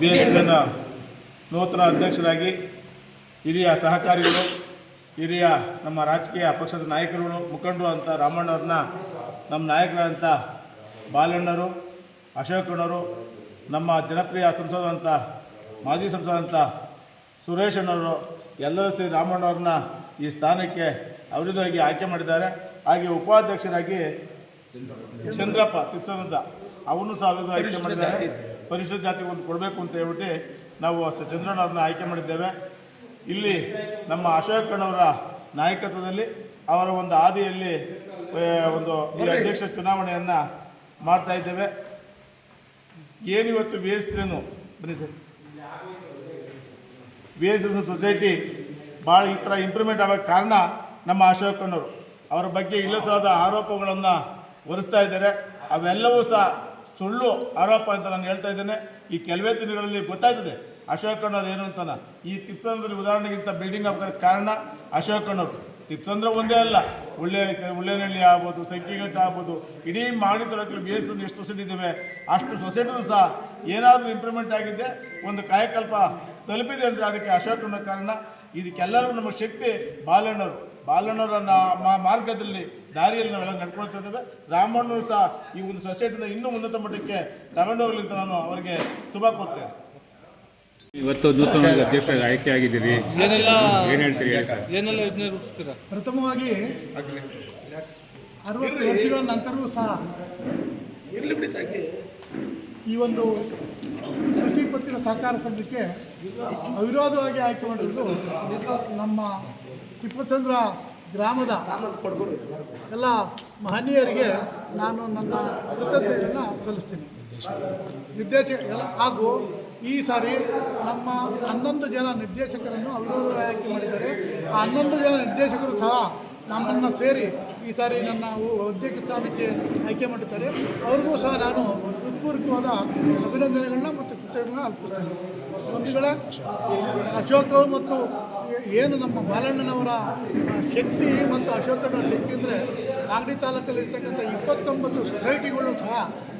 B S ನೂತನ ಅಧ್ಯಕ್ಷರಾಗಿ ಹಿರಿಯ ಸಹಕಾರಿಗಳು ಹಿರಿಯ ನಮ್ಮ ರಾಜಕೀಯ ಪಕ್ಷದ ನಾಯಕರುಗಳು ಮುಖಂಡರು ಅಂತ ರಾಮಣ್ಣವ್ರನ್ನ ನಮ್ಮ ನಾಯಕರಂತ ಬಾಲಣ್ಣರು ಅಶೋಕಣ್ಣವರು ನಮ್ಮ ಜನಪ್ರಿಯ ಸಂಸದಂತ ಮಾಜಿ ಸಂಸದಂತ ಸುರೇಶ್ ಅಣ್ಣವರು ಎಲ್ಲರೂ ಸೇರಿ ರಾಮಣ್ಣವ್ರನ್ನ ಈ ಸ್ಥಾನಕ್ಕೆ ಅವಿರೋಧವಾಗಿ ಆಯ್ಕೆ ಮಾಡಿದ್ದಾರೆ. ಹಾಗೆ ಉಪಾಧ್ಯಕ್ಷರಾಗಿ ಚಂದ್ರಪ್ಪ ತಿಪ್ಸನಂತ ಅವನು ಸಹ ಆಯ್ಕೆ ಮಾಡಿದ್ದಾರೆ. ಪರಿಶಿಷ್ಟ ಜಾತಿಗೆ ಒಂದು ಕೊಡಬೇಕು ಅಂತ ಹೇಳ್ಬಿಟ್ಟು ನಾವು ಚಂದ್ರಣ್ಣ ಅವ್ರನ್ನ ಆಯ್ಕೆ ಮಾಡಿದ್ದೇವೆ. ಇಲ್ಲಿ ನಮ್ಮ ಅಶೋಕಣ್ಣವರ ನಾಯಕತ್ವದಲ್ಲಿ ಅವರ ಒಂದು ಹಾದಿಯಲ್ಲಿ ಒಂದು ಅಧ್ಯಕ್ಷ ಚುನಾವಣೆಯನ್ನು ಮಾಡ್ತಾ ಇದ್ದೇವೆ. ಏನಿವತ್ತು ಬಿ ಎಸ್ ಎನ್ನು ಬನ್ನಿ sir. B S S society ಭಾಳ ಈ ಥರ ಇಂಪ್ರೂವ್ಮೆಂಟ್ ಆಗೋಕ್ಕೆ ಕಾರಣ ನಮ್ಮ ಅಶೋಕಣ್ಣವರು ಅವರ ಬಗ್ಗೆ ಇಲ್ಲಸವಾದ ಆರೋಪಗಳನ್ನು ಹೊರಿಸ್ತಾ ಇದ್ದಾರೆ. ಅವೆಲ್ಲವೂ ಸಹ ಸುಳ್ಳು ಆರೋಪ ಅಂತ ನಾನು ಹೇಳ್ತಾ ಇದ್ದೇನೆ. ಈ ಕೆಲವೇ ದಿನಗಳಲ್ಲಿ ಗೊತ್ತಾಗ್ತದೆ ಅಶೋಕಣ್ಣವ್ರು ಏನು ಅಂತಾನ ಈ ತಿಪ್ಸಂದ್ರಲ್ಲಿ ಉದಾಹರಣೆಗಿಂತ ಬಿಲ್ಡಿಂಗ್ ಆಗೋಕ್ಕೆ ಕಾರಣ ಅಶೋಕಣ್ಣವರು ತಿಪ್ಸಂದ್ರ ಒಂದೇ ಅಲ್ಲ. ಉಳ್ಳೆ ಉಳ್ಳೇನಹಳ್ಳಿ ಆಗ್ಬೋದು ಸಂಕಿಘಟ್ಟ ಆಗ್ಬೋದು, ಇಡೀ ಮಾಡಿ ತರಕಲ್ಲಿ ಬಿ ಎಸ್ ಎಷ್ಟು ಸೊಸೈಟಿ ಇದ್ದಾವೆ ಅಷ್ಟು ಸೊಸೈಟಿನೂ ಸಹ ಏನಾದರೂ ಇಂಪ್ರೂವ್ಮೆಂಟ್ ಆಗಿದೆ, ಒಂದು ಕಾಯಕಲ್ಪ ತಲುಪಿದೆ ಅಂದರೆ ಅದಕ್ಕೆ ಅಶೋಕಣ್ಣ ಕಾರಣ. ಇದಕ್ಕೆಲ್ಲರೂ ನಮ್ಮ ಶಕ್ತಿ ಬಾಲಣ್ಣವರು. ಬಾಲಣ್ಣವರ ಮಾರ್ಗದಲ್ಲಿ ದಾರಿಯಲ್ಲಿ ನಾವೆಲ್ಲ ನಡ್ಕೊಳ್ತಾ ಇದ್ದೇವೆ. ರಾಮಣ್ಣ ಸಹ ಈ ಒಂದು ಸೊಸೈಟಿನ ಇನ್ನೂ ಉನ್ನತ ಮಟ್ಟಕ್ಕೆ ತಗೊಂಡೋಗ್ಲಿ ಅಂತ ನಾನು ಅವರಿಗೆ ಶುಭ ಕೊಡ್ತೇನೆ ಇವತ್ತು ನೂತನ ಅಧ್ಯಕ್ಷರಾಗಿ ಆಯ್ಕೆ ಆಗಿದ್ದೀರಿ ಏನೆಲ್ಲ ಏನು ಹೇಳ್ತೀರಿ ಹೇಳಿ ಸರ್? ಏನೆಲ್ಲ ಯೋಜನೆ ರೂಪಿಸ್ತೀರಾ? ಪ್ರಥಮವಾಗಿ ಅರವತ್ತು ವರ್ಷಗಳ ನಂತರವೂ ಸಹ ಈ ಒಂದು ಕೃಷಿ ಪತ್ತಿನ ಸಹಕಾರ ಸಂಘಕ್ಕೆ ಅವಿರೋಧವಾಗಿ ಆಯ್ಕೆ ಮಾಡಿರುವುದು ನಮ್ಮ ತಿಪ್ಪಚಂದ್ರ ಗ್ರಾಮದ ಎಲ್ಲ ಮಹನೀಯರಿಗೆ ನಾನು ನನ್ನ ಕೃತಜ್ಞತೆಯನ್ನು ಸಲ್ಲಿಸ್ತೀನಿ. ನಿರ್ದೇಶಕ ಎಲ್ಲ ಹಾಗೂ ಈ ಸಾರಿ ನಮ್ಮ ಹನ್ನೊಂದು ಜನ ನಿರ್ದೇಶಕರನ್ನು ಅವಿರೋಧ ಆಯ್ಕೆ ಮಾಡಿದ್ದಾರೆ. ಆ ಹನ್ನೊಂದು ಜನ ನಿರ್ದೇಶಕರು ಸಹ ನಮ್ಮನ್ನು ಸೇರಿ ಈ ಸಾರಿ ನನ್ನ ಅಧ್ಯಕ್ಷ ಸ್ಥಾನಕ್ಕೆ ಆಯ್ಕೆ ಮಾಡಿದ್ದಾರೆ. ಅವ್ರಿಗೂ ಸಹ ನಾನು ಹೃತ್ಪೂರ್ವಕವಾದ ಅಭಿನಂದನೆಗಳನ್ನ ಮತ್ತು ಕೃತಜ್ಞತೆ ಅರ್ಪಿಸ್ತೇನೆ ಒಂದು ಅಶೋಕ್ ಅಶೋಕರು ಮತ್ತು ಏನು ನಮ್ಮ ಬಾಲಣ್ಣನವರ ಶಕ್ತಿ ಮತ್ತು ಅಶೋಕನವರ ಶಕ್ತಿ ಅಂದರೆ ಮಾಗಡಿ ತಾಲೂಕಲ್ಲಿ ಇರ್ತಕ್ಕಂಥ ಇಪ್ಪತ್ತೊಂಬತ್ತು ಸೊಸೈಟಿಗಳು ಸಹ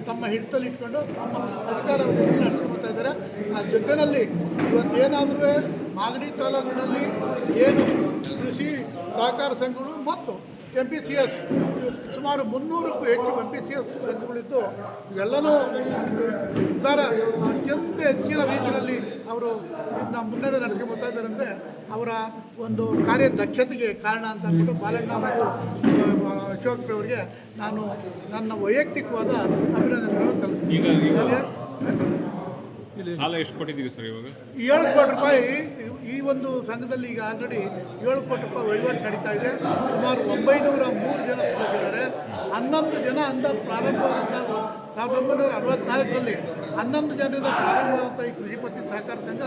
ತಮ್ಮ ಹಿಡಿತಲ್ಲಿ ಇಟ್ಕೊಂಡು ತಮ್ಮ ಅಧಿಕಾರವನ್ನು ನಡೆಸ್ಕೊಳ್ತಾ ಇದ್ದಾರೆ. ಆ ಜೊತೆಯಲ್ಲಿ ಇವತ್ತೇನಾದರೂ ಮಾಗಡಿ ತಾಲೂಕಿನಲ್ಲಿ ಏನು ಕೃಷಿ ಸಹಕಾರ ಸಂಘಗಳು ಮತ್ತು ಎಂ ಪಿ ಸಿ ಎಸ್ ಸುಮಾರು ಮುನ್ನೂರಕ್ಕೂ ಹೆಚ್ಚು ಎಂ ಪಿ ಸಿ ಎಸ್ ಸಂಘಗಳಿದ್ದು ಎಲ್ಲನೂ ಉದ್ಧಾರ ಅತ್ಯಂತ ಹೆಚ್ಚಿನ ರೀತಿಯಲ್ಲಿ ಅವರು ಇದನ್ನ ಮುನ್ನಡೆ ನಡೆಸ್ಕೊಂಡ್ಬರ್ತಾ ಇದ್ದಾರೆ ಅಂದರೆ ಅವರ ಒಂದು ಕಾರ್ಯದಕ್ಷತೆಗೆ ಕಾರಣ ಅಂತ ಅಂದ್ಬಿಟ್ಟು ಬಾಲಣ್ಣ ಮತ್ತು ಆ, ಅಶೋಕ್ ಅವರಿಗೆ ನಾನು ನನ್ನ ವೈಯಕ್ತಿಕವಾದ ಅಭಿನಂದನೆಗಳನ್ನು ತಲುಪ್ತೀನಿ. ಸಾಲ ಎಷ್ಟು ಕೊಟ್ಟಿದ್ದೀವಿ ಸರ್ ಇವಾಗ? ಏಳು ಕೋಟಿ ರೂಪಾಯಿ. ಈ ಒಂದು ಸಂಘದಲ್ಲಿ ಈಗ ಆಲ್ರೆಡಿ ಏಳು ಕೋಟಿ ರೂಪಾಯಿ ವಹಿವಾಟು ನಡೀತಾ ಇದೆ. ಸುಮಾರು ಒಂಬೈನೂರ ಮೂರು ಜನ ಸದಸ್ಯರಿದ್ದಾರೆ. ಹನ್ನೊಂದು ಜನ ಅಂದ ಪ್ರಾರಂಭವಾದಂಥ ಸಾವಿರದ ಒಂಬೈನೂರ ಅರವತ್ನಾಲ್ಕರಲ್ಲಿ ಹನ್ನೊಂದು ಜನರಿಂದ ಪ್ರಾರಂಭವಾದಂಥ ಈ ಕೃಷಿ ಪತ್ತಿ ಸಹಕಾರ ಸಂಘ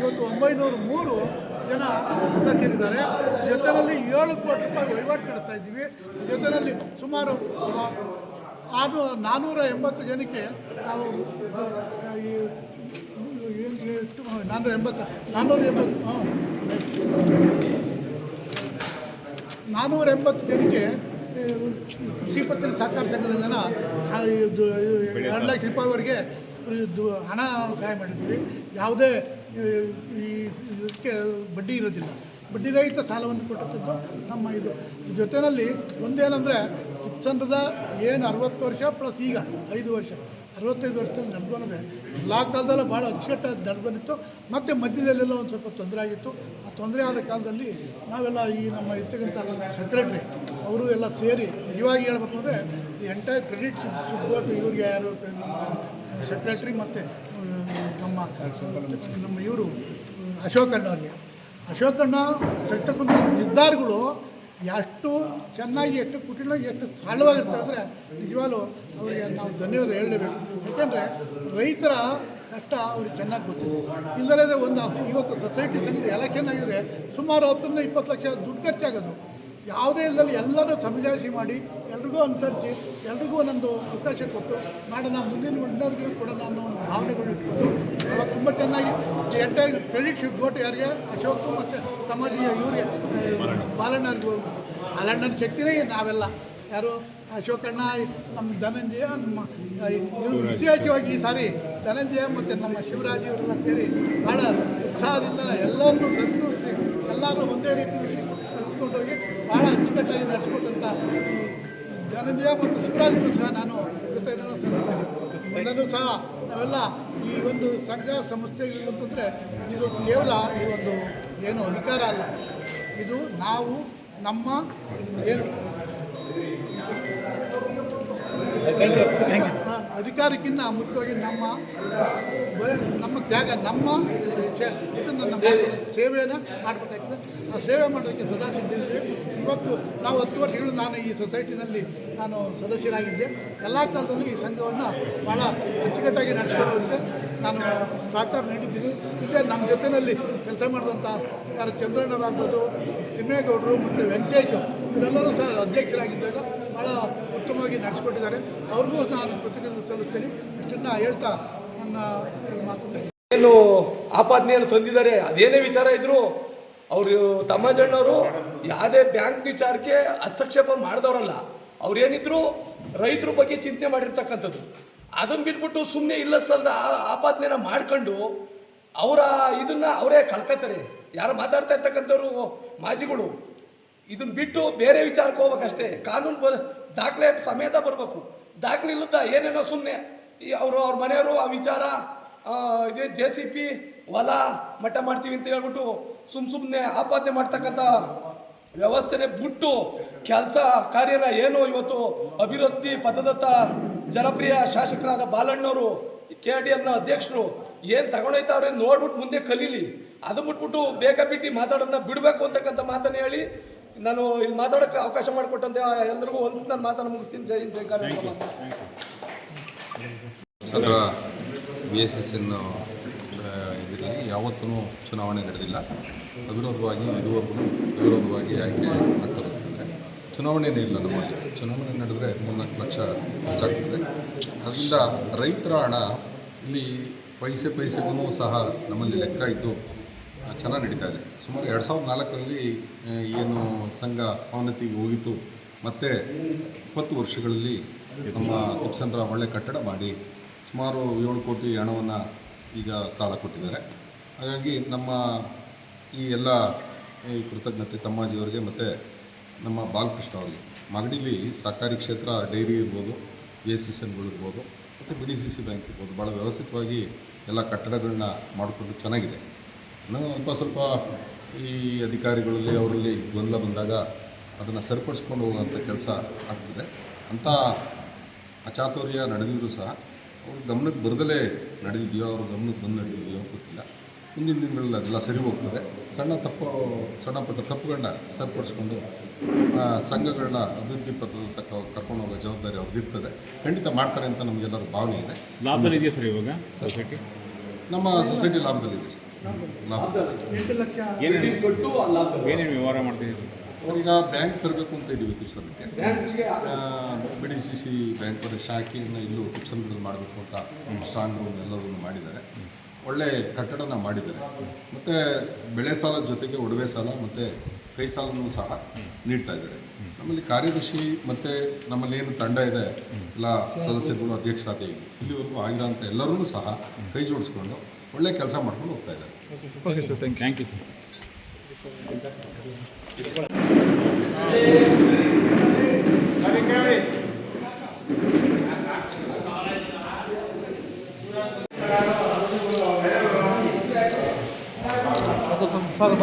ಇವತ್ತು ಒಂಬೈನೂರ ಮೂರು ಜನ ಸದಸ್ಯರಿದ್ದಾರೆ. ಜೊತೆಯಲ್ಲಿ ಏಳು ಕೋಟಿ ರೂಪಾಯಿ ವಹಿವಾಟು ನಡೆಸ್ತಾ ಇದ್ದೀವಿ. ಜೊತೆಯಲ್ಲಿ ಸುಮಾರು ಆರು ನಾನ್ನೂರ ಎಂಬತ್ತು ಜನಕ್ಕೆ ನಾವು ಈ ನಾನ್ನೂರ ಎಂಬತ್ತು ನಾನ್ನೂರ ಎಂಬತ್ತು ಹಾಂ ನಾನ್ನೂರ ಎಂಬತ್ತು ಜನಕ್ಕೆ ಕೃಷಿ ಪತ್ತಿನ ಸಹಕಾರ ಸಂಘದ ಜನ ಇದು ಎರಡು ಲಕ್ಷ ರೂಪಾಯಿವರೆಗೆ ಇದು ಹಣ ಸಹಾಯ ಮಾಡಿದ್ದೀವಿ. ಯಾವುದೇ ಇದಕ್ಕೆ ಬಡ್ಡಿ ಇರೋದಿಲ್ಲ. ಬಡ್ಡಿ ರಹಿತ ಸಾಲವನ್ನು ಕೊಟ್ಟದ್ದು ನಮ್ಮ ಇದು. ಜೊತೆಯಲ್ಲಿ ಒಂದೇನಂದರೆ ಕಿಪ್ಸಂದ್ರದ ಏನು ಅರವತ್ತು ವರ್ಷ ಪ್ಲಸ್ ಈಗ ಐದು ವರ್ಷ. ಅರವತ್ತೈದು ವರ್ಷದಲ್ಲಿ ನಡೆದು ಬಂದಿದೆ ಎಲ್ಲ ಕಾಲದಲ್ಲೂ ಭಾಳ ಅಚ್ಚುಕಟ್ಟಾಗಿ ನಡೆದು ಬಂದಿತ್ತು ಮತ್ತು ಮಧ್ಯದಲ್ಲೆಲ್ಲ ಒಂದು ಸ್ವಲ್ಪ ತೊಂದರೆ ಆಗಿತ್ತು. ಆ ತೊಂದರೆ ಆದ ಕಾಲದಲ್ಲಿ ನಾವೆಲ್ಲ ಈ ನಮ್ಮ ಇರ್ತಕ್ಕಂಥ ಸೆಕ್ರೆಟ್ರಿ ಅವರು ಎಲ್ಲ ಸೇರಿ ನಿಜವಾಗಿ ಹೇಳ್ಬೇಕು ಅಂದರೆ ಈ ಎಂಟೈರ್ ಕ್ರೆಡಿಟ್ ಸುಬ್ಬೋಟು ಇವ್ರಿಗೆ ಯಾರು ನಮ್ಮ ಸೆಕ್ರೆಟ್ರಿ ಮತ್ತು ನಮ್ಮ ನಮ್ಮ ಇವರು ಅಶೋಕಣ್ಣವ್ರಿಗೆ ಅಶೋಕಣ್ಣ ತೆಗ್ತಕ್ಕಂಥ ನಿರ್ಧಾರಗಳು ಎಷ್ಟು ಚೆನ್ನಾಗಿ, ಎಷ್ಟು ಕುಟಿಲ ಎಷ್ಟು ಸರಳವಾಗಿರ್ತದೆ ಅಂದರೆ ನಿಜವಾಗ್ಲೂ ಅವರಿಗೆ ನಾವು ಧನ್ಯವಾದ ಹೇಳಲೇಬೇಕು. ಯಾಕೆಂದರೆ ರೈತರ ಕಷ್ಟ ಅವ್ರಿಗೆ ಚೆನ್ನಾಗಿ ಗೊತ್ತಿದೆ. ಇಲ್ಲದೇ ಒಂದು, ಇವತ್ತು ಸೊಸೈಟಿ ಸಂಗೀತ ಎಲ್ಲ ಚೆನ್ನಾಗಿದ್ರೆ ಸುಮಾರು ಹತ್ತರಿಂದ ಇಪ್ಪತ್ತು ಲಕ್ಷ ದುಡ್ಡು ಖರ್ಚಾಗೋದು. ಯಾವುದೇ ಇಲ್ಲದಲ್ಲಿ ಎಲ್ಲರೂ ಸಮಜಾಯಿಷಿ ಮಾಡಿ, ಎಲ್ರಿಗೂ ಅನುಸರಿಸಿ, ಎಲ್ರಿಗೂ ಒಂದೊಂದು ಅವಕಾಶ ಕೊಟ್ಟು ಮಾಡೋಣ ಮುಂದಿನ ಉನ್ನತರಿಗೆ ಕೂಡ ನಾನು ಭಾವನೆಗಳು ಇಟ್ಕೊಂಡು ಅವಾಗ ತುಂಬ ಚೆನ್ನಾಗಿ ಎಂಟೈರ್ ಕ್ರೆಡಿಟ್ ಕೊಟ್ಟು ಯಾರಿಗೆ ಅಶೋಕ್ ಮತ್ತು ಸಮಾಜಿಯ ಇವರಿಗೆ ಬಾಲಣ್ಣರಿಗೂ, ಬಾಲಣ್ಣನ ಶಕ್ತಿನೇ ನಾವೆಲ್ಲ. ಯಾರು? ಅಶೋಕಣ್ಣ ನಮ್ಮ ಧನಂಜಯ, ನಮ್ಮ ವಿಶೇಷವಾಗಿ ಈ ಸಾರಿ ಧನಂಜಯ ಮತ್ತು ನಮ್ಮ ಶಿವರಾಜ್ ಇವರೆಲ್ಲ ಸೇರಿ ಭಾಳ ಉತ್ಸಾಹದಿಂದ ಎಲ್ಲರನ್ನೂ ಸಂತೋಷಿ ಎಲ್ಲರೂ ಒಂದೇ ರೀತಿ ಭಾಳ ಅಚ್ಚುಕಟ್ಟಾಗಿ ಈ ಧನಂಜಯ ಮತ್ತು ಶಿವರಾಜರು ಸಹ ನಾನು ಎಲ್ಲರೂ ಸಹ ನಾವೆಲ್ಲ ಈ ಒಂದು ಸಂಘ ಸಂಸ್ಥೆಗಳು ಅಂತಂದರೆ ಇದು ಕೇವಲ ಈ ಒಂದು ಏನು ಅಧಿಕಾರ ಅಲ್ಲ. ಇದು ನಾವು ನಮ್ಮ ಏನು. ಆ, ಅಧಿಕಾರಕ್ಕಿಂತ ಮುಖ್ಯವಾಗಿ ನಮ್ಮ ನಮ್ಮ ತ್ಯಾಗ ನಮ್ಮ ಇದನ್ನು ನಮ್ಮ ಸೇವೆಯನ್ನು ಮಾಡಬೇಕಾಗ್ತದೆ. ಆ ಸೇವೆ ಮಾಡೋದಕ್ಕೆ ಸದಾ ಸಿದ್ಧ ಇವತ್ತು ನಾವು ಹತ್ತು ವರ್ಷಗಳು ನಾನು ಈ ಸೊಸೈಟಿನಲ್ಲಿ ನಾನು ಸದಸ್ಯನಾಗಿದ್ದೆ ಎಲ್ಲ ಕಾಲದಲ್ಲಿ ಈ ಸಂಘವನ್ನು ಭಾಳ ಅಚ್ಚುಕಟ್ಟಾಗಿ ನಡೆಸಿಕೊಳ್ಳುವಂತೆ ನಾನು ಸಹಕಾರ ನೀಡಿದ್ದೀನಿ. ಇದೇ ನಮ್ಮ ಜೊತೆಯಲ್ಲಿ ಕೆಲಸ ಮಾಡಿದಂಥ ಯಾರು ಚಂದ್ರಣ್ಣರಾಗ್ಬೋದು ತಿಮ್ಮೇಗೌಡರು ಮತ್ತು ವೆಂಕಟೇಶ್ ಇವರೆಲ್ಲರೂ ಸಹ ಅಧ್ಯಕ್ಷರಾಗಿದ್ದಾಗ ಭಾಳ ಉತ್ತಮವಾಗಿ ನಡೆಸಿಕೊಟ್ಟಿದ್ದಾರೆ. ಅವ್ರಿಗೂ ನಾನು ಕೃತಜ್ಞತೆ ಸಲ್ಲಿಸ್ತೀನಿ. ಇಷ್ಟನ್ನು ಹೇಳ್ತಾ ನನ್ನ ಮಾತು ಏನು ಆಪಾದನೆಯನ್ನು ತಂದಿದ್ದಾರೆ? ಅದೇನೇ ವಿಚಾರ ಇದ್ರು ಅವರು ತಮ್ಮಜಣ್ಣವರು ಯಾವುದೇ ಬ್ಯಾಂಕ್ ವಿಚಾರಕ್ಕೆ ಹಸ್ತಕ್ಷೇಪ ಮಾಡಿದವರಲ್ಲ, ಅವ್ರೇನಿದ್ರು ರೈತರ ಬಗ್ಗೆ ಚಿಂತೆ ಮಾಡಿರ್ತಕ್ಕಂಥದ್ದು. ಅದನ್ನು ಬಿಟ್ಬಿಟ್ಟು ಸುಮ್ಮನೆ ಇಲ್ಲ ಸಲ್ದ ಆ- ಆಪಾದನೆನ ಮಾಡ್ಕೊಂಡು ಅವರ ಇದನ್ನು ಅವರೇ ಕಳ್ಕೊತಾರೆ. ಯಾರು ಮಾತಾಡ್ತಾ ಇರ್ತಕ್ಕಂಥವ್ರು ಮಾಜಿಗಳು. ಇದನ್ನ ಬಿಟ್ಟು ಬೇರೆ ವಿಚಾರಕ್ಕೆ ಹೋಗ್ಬೇಕಷ್ಟೇ. ಕಾನೂನು ಬ, ದಾಖಲೆ ಸಮೇತ ಬರಬೇಕು. ದಾಖಲೆ ಇಲ್ಲದ ಏನೇನೋ ಸುಮ್ಮನೆ ಈ ಅವರು, ಅವ್ರ ಮನೆಯವರು ಆ ವಿಚಾರ ಇದೇ ಜೆ ಸಿ ಪಿ ಹೊಲ ಮಟ್ಟ ಮಾಡ್ತೀವಿ ಅಂತ ಹೇಳ್ಬಿಟ್ಟು ಸುಮ್ಮ ಸುಮ್ಮನೆ ಆಪಾದನೆ ಮಾಡ್ತಕ್ಕಂಥ ವ್ಯವಸ್ಥೆನೇ ಬಿಟ್ಟು ಕೆಲಸ ಕಾರ್ಯನ ಏನು ಇವತ್ತು ಅಭಿವೃದ್ಧಿ ಪಥದತ್ತ ಜನಪ್ರಿಯ ಶಾಸಕರಾದ ಬಾಲಣ್ಣವರು, ಕೆ ಡಿ ಎಲ್ನ ಅಧ್ಯಕ್ಷರು ಏನು ತಗೊಂಡೋಯ್ತಾವ್ರೆ ನೋಡ್ಬಿಟ್ಟು ಮುಂದೆ ಕಲೀಲಿ. ಅದು ಬಿಟ್ಬಿಟ್ಟು ಬೇಗ ಬಿಟ್ಟು ಮಾತಾಡೋದನ್ನ ಬಿಡಬೇಕು ಅಂತಕ್ಕಂಥ ಮಾತನ್ನು ಹೇಳಿ ನಾನು ಇಲ್ಲಿ ಮಾತಾಡೋಕ್ಕೆ ಅವಕಾಶ ಮಾಡಿಕೊಟ್ಟಂತೆ ಎಲ್ಲರಿಗೂ ಒಂದು ನಾನು ಮಾತನ್ನು ಮುಗಿಸ್ತೀನಿ. ಜೈ ಹಿಂದ್, ಜೈ ಕಾರ್ಯಕ್ರಮ Chandra B S S N ಇದರಲ್ಲಿ ಯಾವತ್ತೂ ಚುನಾವಣೆ ನಡೆದಿಲ್ಲ. ಅವಿರೋಧವಾಗಿ ಇದುವರೆಗೂ ಅವಿರೋಧವಾಗಿ ಆಯ್ಕೆ ಆಗ್ತದೆ ಚುನಾವಣೆಯೇ ಚುನಾವಣೆನೇ ಇಲ್ಲ ನಮ್ಮಲ್ಲಿ. ಚುನಾವಣೆ ನಡೆದರೆ ಮೂರ್ನಾಲ್ಕು ಲಕ್ಷ ಖರ್ಚಾಗ್ತದೆ ಅದರಿಂದ ರೈತರ ಹಣ ಇಲ್ಲಿ ಪೈಸೆ ಪೈಸೆಗೂ ಸಹ ನಮ್ಮಲ್ಲಿ ಲೆಕ್ಕ ಇದ್ದು ಆ, ಚೆನ್ನಾಗಿ ನಡೀತಾ ಇದೆ. ಸುಮಾರು ಎರಡು ಸಾವಿರದ ನಾಲ್ಕರಲ್ಲಿ ಏನು ಸಂಘ ಅವನತಿಗೆ ಹೋಗಿತ್ತು. ಮತ್ತು ಇಪ್ಪತ್ತು ವರ್ಷಗಳಲ್ಲಿ ನಮ್ಮ ತಿಪ್ಸಂದ್ರ ಒಳ್ಳೆ ಕಟ್ಟಡ ಮಾಡಿ ಸುಮಾರು ಏಳು ಕೋಟಿ ಹಣವನ್ನು ಈಗ ಸಾಲ ಕೊಟ್ಟಿದ್ದಾರೆ. ಹಾಗಾಗಿ ನಮ್ಮ ಈ ಎಲ್ಲ, ಈ ಕೃತಜ್ಞತೆ ತಮ್ಮಾಜಿಯವರಿಗೆ ಮತ್ತು ನಮ್ಮ ಬಾಲಕೃಷ್ಣ ಅವರಿಗೆ. ಮಗಡಿಲಿ ಸಹಕಾರಿ ಕ್ಷೇತ್ರ ಡೈರಿ ಇರ್ಬೋದು, ಎ ಸಿ ಎನ್ಗಳು ಇರ್ಬೋದು, ಮತ್ತು B D C C bank ಇರ್ಬೋದು ಭಾಳ ವ್ಯವಸ್ಥಿತವಾಗಿ ಎಲ್ಲ ಕಟ್ಟಡಗಳನ್ನ ಮಾಡಿಕೊಂಡು ಚೆನ್ನಾಗಿದೆ. ಇನ್ನೂ ಸ್ವಲ್ಪ ಸ್ವಲ್ಪ ಈ ಅಧಿಕಾರಿಗಳಲ್ಲಿ ಅವರಲ್ಲಿ ಗೊಂದಲ ಬಂದಾಗ ಅದನ್ನು ಸರಿಪಡಿಸ್ಕೊಂಡು ಹೋಗುವಂಥ ಕೆಲಸ ಆಗ್ತದೆ. ಅಂಥ ಅಚಾತುರ್ಯ ನಡೆದಿದ್ರು ಸಹ ಅವ್ರ ಗಮನಕ್ಕೆ ಬರದಲೇ ನಡೆದಿದೆಯೋ ಅವ್ರ ಗಮನಕ್ಕೆ ಬಂದು ನಡೆದಿದೆಯೋ ಗೊತ್ತಿಲ್ಲ. ಮುಂದಿನ ದಿನಗಳಲ್ಲಿ ಅದೆಲ್ಲ ಸರಿ ಹೋಗ್ತದೆ. ಸಣ್ಣ ತಪ್ಪು ಸಣ್ಣ ಪುಟ್ಟ ತಪ್ಪುಗಳನ್ನ ಸರಿಪಡಿಸ್ಕೊಂಡು ಸಂಘಗಳನ್ನ ಅಭಿವೃದ್ಧಿ ಪಥದತ್ತ ಕರ್ಕೊಂಡು ಹೋಗೋ ಜವಾಬ್ದಾರಿ ಅವ್ರದ್ದಿರ್ತದೆ ಖಂಡಿತ ಮಾಡ್ತಾರೆ ಅಂತ ನಮಗೆಲ್ಲರೂ ಭಾವನೆ ಇದೆ. ಲಾಭದಲ್ಲಿದೆಯಾ ಸರ್ ಇವಾಗ? ಸೊಸೈಟಿ? ನಮ್ಮ ಸೊಸೈಟಿ ಲಾಭದಲ್ಲಿದೆ ಸರ್. ಏನೇನು ವ್ಯವಹಾರ ಮಾಡ್ತಿದ್ದೀವಿ ಈಗ ಅವ್ರೀಗ ಬ್ಯಾಂಕ್ ತರಬೇಕು ಅಂತ ಇದ್ದೀವಿ ತಿಪ್ಸನ್ಗೆ B D C C bank ಅವರ ಶಾಖೆಯನ್ನು ಇಲ್ಲೂ ತಿಪ್ಸನ್ಗಳಲ್ಲಿ ಮಾಡಬೇಕು ಅಂತ ಸ್ಟ್ರಾಂಗ್ ರೂಮ್ ಎಲ್ಲವನ್ನು ಮಾಡಿದ್ದಾರೆ. ಒಳ್ಳೆ ಕಟ್ಟಡನ ಮಾಡಿದ್ದಾರೆ. ಮತ್ತು ಬೆಳೆ ಸಾಲ ಜೊತೆಗೆ ಒಡವೆ ಸಾಲ ಮತ್ತು ಕೈ ಸಾಲನೂ ಸಹ ನೀಡ್ತಾ ಇದ್ದಾರೆ. ನಮ್ಮಲ್ಲಿ ಕಾರ್ಯದರ್ಶಿ ಮತ್ತು ನಮ್ಮಲ್ಲಿ ಏನು ತಂಡ ಇದೆ ಎಲ್ಲ ಸದಸ್ಯರುಗಳು ಅಧ್ಯಕ್ಷರಾದ ಇಲ್ಲಿವರೆಗೂ ಆಗಿರೋಂಥ ಎಲ್ಲರೂ ಸಹ ಕೈ ಜೋಡಿಸ್ಕೊಂಡು ಒಳ್ಳೆ ಕೆಲಸ ಮಾಡ್ಕೊಂಡು ಹೋಗ್ತಾ ಇದ್ದಾರೆ. Okay sir thank you sir